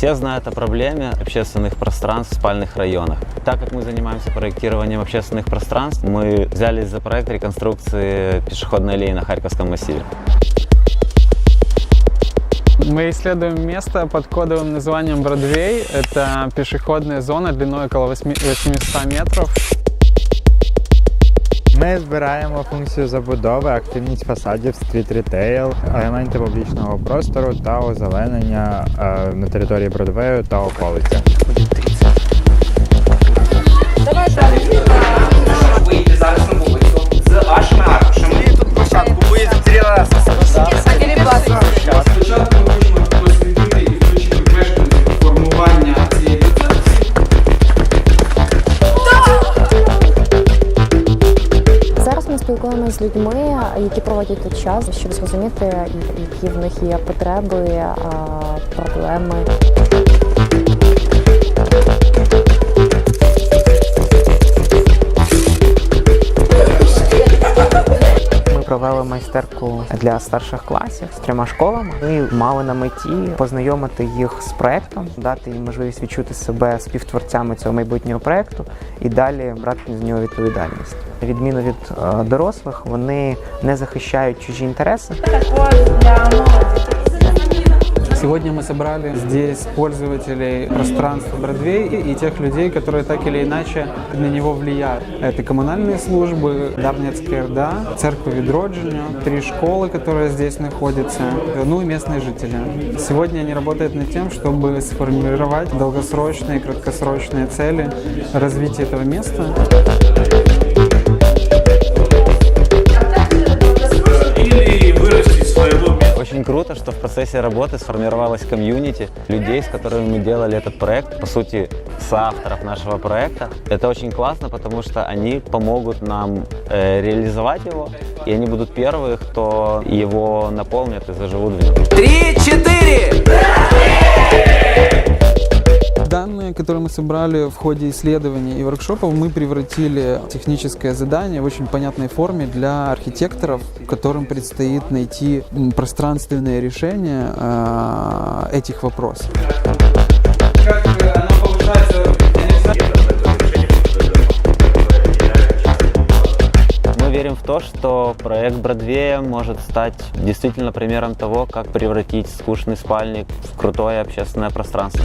Все знают о проблеме общественных пространств в спальных районах. Так как мы занимаемся проектированием общественных пространств, мы взялись за проект реконструкции пешеходной аллеи на Харьковском массиве. Мы исследуем место под кодовым названием Бродвей. Это пешеходная зона длиной около 8 800 метров. Ми збираємо функцію забудови, активність фасадів, стріт рітейл, елементи публічного простору та озеленення е, на території Бродвею та околиці. вийти зараз спілкуємося з людьми, які проводять тут час, щоб зрозуміти, які в них є потреби, а, проблеми. Провели майстерку для старших класів з трьома школами. Ми мали на меті познайомити їх з проектом, дати їм можливість відчути себе співтворцями цього майбутнього проекту і далі брати з нього відповідальність. Відміну від е, дорослих, вони не захищають чужі інтереси. Сегодня мы собрали здесь пользователей пространства Бродвей и тех людей, которые так или иначе на него влияют. Это коммунальные службы, Дарнецкая РДА, Церковь Відродження, три школы, которые здесь находятся, ну и местные жители. Сегодня они работают над тем, чтобы сформировать долгосрочные и краткосрочные цели развития этого места. Очень круто, что в процессе работы сформировалась комьюнити людей, с которыми мы делали этот проект, по сути, соавторов нашего проекта. Это очень классно, потому что они помогут нам э, реализовать его, и они будут первые, кто его наполнит и заживут в нем. Три, чотири! Данные, которые мы собрали в ходе исследований и воркшопов, мы превратили техническое задание в очень понятной форме для архитекторов, которым предстоит найти пространственное решение э, этих вопросов. Как верим в то, что проект Бродвея может стать действительно примером того, как превратить скучный спальник в крутое общественное пространство.